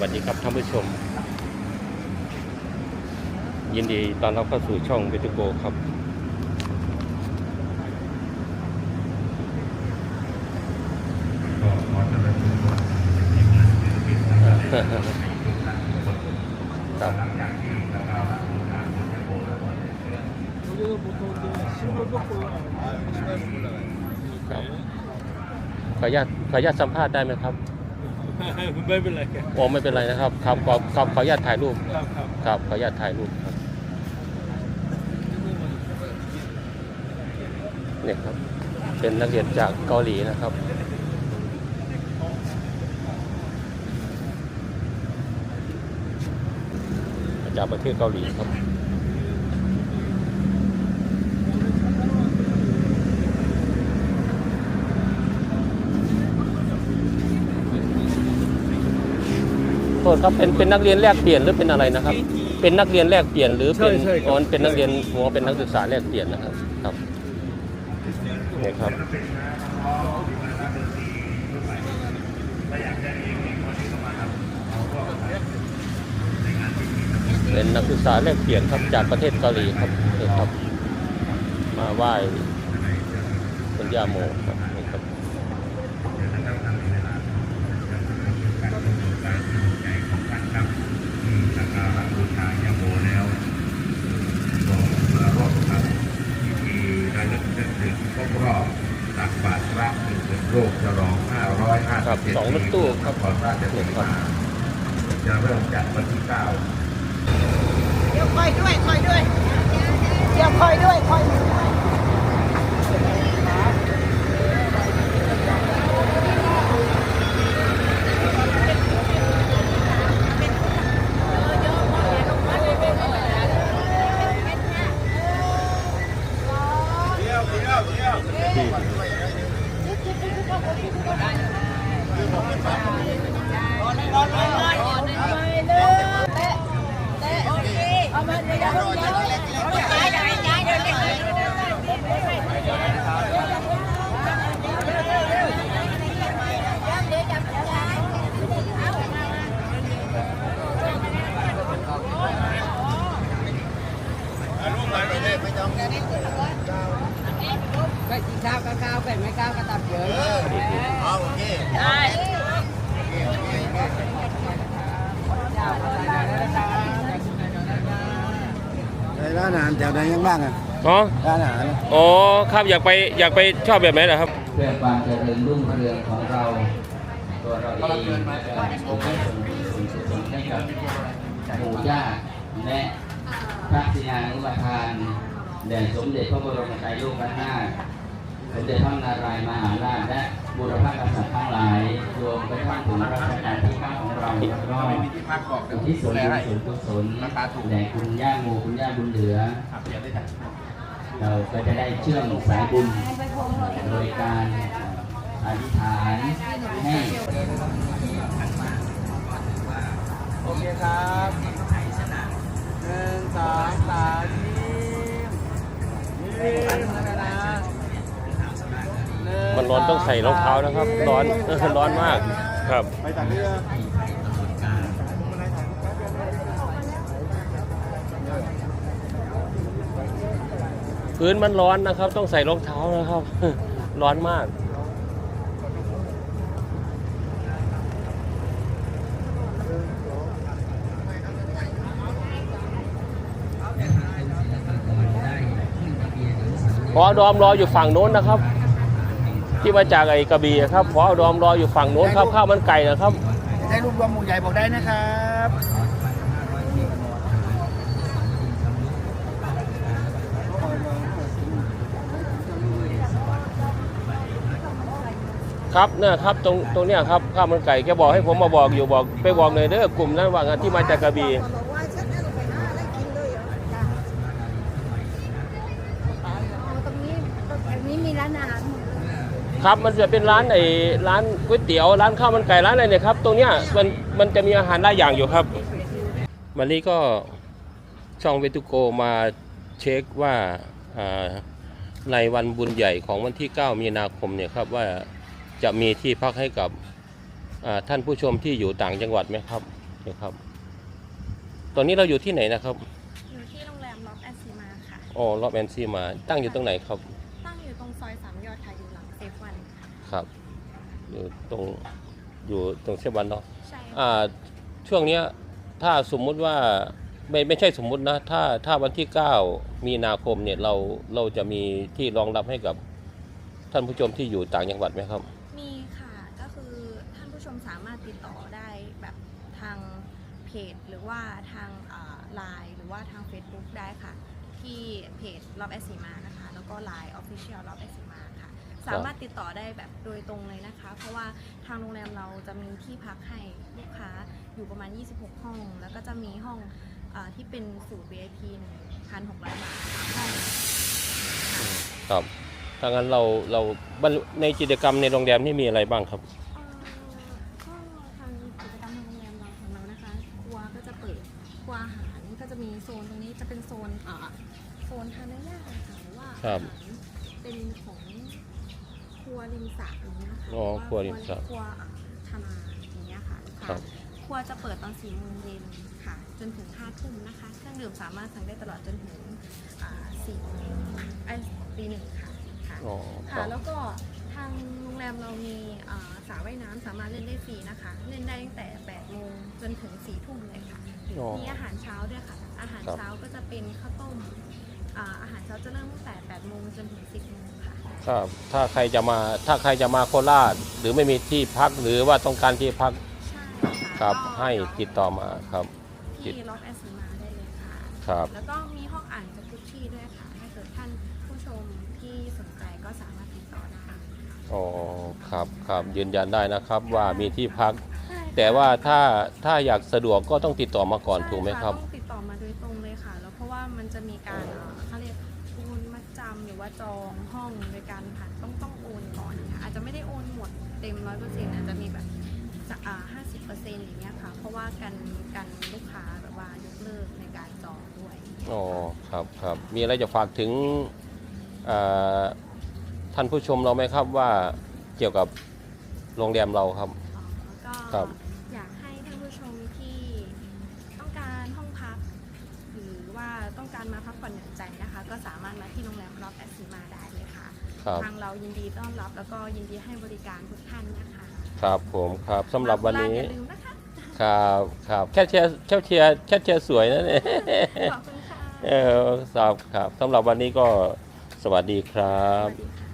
วัสดีครับท่านผู้ชม ยินดีตอนเราเข้าสู่ช่องเวทิโกครับ ครับขออนุญาตขออนุญาตสัมภาษณ์ได้ไหมครับ ไม่เป็นไรครับโอ้ไม่เป็นไรนะครับครับขอขอขออนุญาตถ่ายรูปครับครับครับขออนุญาตถ่ายรูปครับเนี่ยครับ เป็นนักเรียนจากเกาหลีนะครับมาจากประเทศเกาหลีครับ ทษครับเป็นเป็นนักเรียนแลกเปลี่ยนหรือเป็นอะไรนะครับ เป็นนักเรียนแลกเปลี่ยนหรือเป็นอ๋อเป็นนักเรียนหัวเป็นนักศึกษาแลกเปลี่ยนนะครับครับเนี่ยครับเป็นนักศึกษาแลกเปลี่ยนครับจากประเทศเกาหลีครับนี่ครับ มาไหว้คุณย่าโมครับนี่ครับ เดี๋ยวท่านต้องทำในเวลาการดำเนินการดำเนินการที่ใจของท่านครับที่สักการะบูชาย่าโมแล้วก็มาร่วมทำพิธีระลึกนึกถึงครบรอบตักบาตรพระหนึ่งเป็นโรคฉลอง ของรถตู้ครับขอรราชสีมาจะเริ่มจากวันที่9เดี๋ยวคอยด้วยคอยด้วย เดี๋ยวคอยด้วยคอยด้วย ก็กินข้าวก็ข้าวเป็ดไม่ข้าวก็ตับเยอะ ในร้าน อาหารแถวไหนยังบ้างอะอ๋อร้านอาหารอ๋อครับอยากไปอยากไปชอบแบบไหนเหรอครับเพื่อความเจริญรุ่งเรืองของเราตัวเราเองและผมให้ส่งส่งส่งให้กับปู่ย่าและพระศินานุปทานแด่สมเด็จพระบรมไตรโลกนาถสมเด็จพระนารายณ์มหาราชและบุรพกษัตริย์ทั้งหลายรวมกระทั่ง ถึงรัชกาลที่เก้าของเราก็อุที่ส่วนบุญส่วนกุศลแด่คุณย่าโมคุณย่าบุญเหลือ เราก็จะได้เชื่อมสายบุญโดยการอธิษฐานให้โอเคครับ ร้อนต้องใส่รองเท้านะครับ ร้อนร้อนมากครับพื้นมันร้อนนะครับ ต้องใส่รองเท้านะครับ ร้อนมากพอดอมรออยู่ฝั่งโน้นนะครับ ที่มาจากไอ้กระบี่อะครับพอดอมรออยู่ฝั่งโน้นครับข้าวมันไก่นะครับ ได้รูปรวมหมู่ใหญ่บอกได้นะครับครับเนี่ยครับตรงตรงเนี้ยครับข้าวมันไก่แกบอกให้ผมมาบอกอยู่บอกไปบอกเลยเด้อกลุ่มนั้นว่างั้นที่มาจากกระบี่ บอกว่าฉันนั่นไปหาอะไรกินเลยเหรอจ้ะอ๋อตรงนี้ตรงนี้มีร้านอาหารหมดเลย ครับ มันจะเป็นร้านไอ้ร้านก๋วยเตี๋ยวร้านข้าวมันไก่ร้านอะไรเนี่ยครับตรงเนี้ยมันมันจะมีอาหารหลายอย่างอยู่ครับวันนี้ก็ช่องเวทุโกมาเช็คว่าอ่าในวันบุญใหญ่ของวันที่ 9 มีนาคมเนี่ยครับว่าจะมีที่พักให้กับอ่าท่านผู้ชมที่อยู่ต่างจังหวัดไหมครับนี่ครับ ตอนนี้เราอยู่ที่ไหนนะครับ อยู่ที่โรงแรมล็อกแอซีมาค่ะอ๋อรอบแอนซีมาตั้งอยู่ตรงไหนครับ ค่ะครับ อยู่ตรงอยู่ตรงเซวันเนาะใช่ค่ะอ่าช่วงเนี้ยถ้าสมมุติว่าไม่ไม่ใช่สมมุตินะ ถ้าถ้าวันที่ 9 มีนาคมเนี่ยเราเราจะมีที่รองรับให้กับท่านผู้ชมที่อยู่ต่างจังหวัดไหมครับ มีค่ะก็คือท่านผู้ชมสามารถติดต่อได้แบบทางเพจหรือว่าทางไลน์หรือว่าทาง Facebook ได้ค่ะ ที่เพจล็อบแอซีมานะคะ แล้วก็ Line Official ล็อบแอซีมาค่ะ สามารถติดต่อได้แบบโดยตรงเลยนะคะ เพราะว่าทางโรงแรมเราจะมีที่พักให้ลูกค้าอยู่ประมาณ 26 ห้อง แล้วก็จะมีห้องอาที่เป็นสูตร VIP 1,600 บาทห้องครับถ้างั้นเราเราบรรในกิจกรรมในโรงแรมนี่มีอะไรบ้างครับเอ่อก็ทางกิจกรรมทางโรงแรมเราของเรานะคะครัวก็จะเปิดครัวอาหารก็จะมีโซนตรงนี้จะเป็นโซนอ่าโซนทานเนื้อย่างค่ะหรือว่าครัอาบหารเป็นของครั วริมสระอย่างเงี้ยค่ะอ๋อหอครัวริมสระครัวธนาอย่างเงี้ยค่ะลูกครัค้าบ ครัวจะเปิดตอนสี่โมงเย็นค่ะ จนถึงห้าทุ่มนะคะ เครื่องดื่มสามารถสั่งได้ตลอดจนถึงอ่าสี่โมงไอ้ยตีหนึ่งค่ะค่ะ อ๋อคค่ะรับ แล้วก็ทางโรงแรมเรามีอ่าสระว่ายน้ำสามารถเล่นได้ฟรีนะคะ เล่นได้ตั้งแต่8โมงจนถึง4ทุ่มเลยค่ะ อ๋อมีอาหารเช้าด้วยค่ะ อาหารครับ เช้าก็จะเป็นข้าวต้มอ่าอาหารเช้าจะเริ่มตั้งแต่8โมงจนถึง10โมงค่ะ ครับถ้าใครจะมาถ้าใครจะมาโคราชหรือไม่มีที่พักหรือว่าต้องการที่พักใช่ค่ะครับก็ให้ติดต่อมาครับ ที่ล็อกแอสมาได้เลยค่ะครับ แล้วก็มีห้องอ่านจากุชชี่ด้วยค่ะถ้าเกิดท่านผู้ชมที่สนใจก็สามารถติดต่อได้อ๋อครับครับยืนยันได้นะครับว่ามีที่พัก ใช่ค่ะแต่ว่าถ้าถ้าอยากสะดวกก็ต้องติดต่อมาก่อนใช่ถูกไหมครับต้องติดต่อมาโดยตรงเลยค่ะ แล้วเพราะว่ามันจะมีการเอ่อเขาเรียกโอนมัดจำหรือว่าจองห้อง เต็มร้อยเปอร์เซ็นต์อาจจะมีแบบจะอ่าห้าสิบเปอร์เซ็นต์อย่างเงี้ยค่ะ เพราะว่ากันกันลูกค้าแบบว่ายกเลิกในการจองด้วยอ๋อครับครับมีอะไรจะฝากถึงเอ่อท่านผู้ชมเราไหมครับว่าเกี่ยวกับโรงแรมเราครับอ๋อก็ครับอยากให้ท่านผู้ชมที่ต้องการห้องพัก หรือว่าต้องการมาพักผ่อนหย่อนใจนะคะ ก็สามารถ ค่ะครับ ทางเรายินดีต้อนรับ แล้วก็ยินดีให้บริการทุกท่านนะคะครับผมครับสำหรับวันนี้ มาโคราชอย่าลืมนะคะครับครับแค่เชียร์แค่เชียร์แค่เชียร์สวยนะเนี่ยขอบคุณค่ะเออครับครับสำหรับวันนี้ก็สวัสดีครัสบ วัสดีค่ะ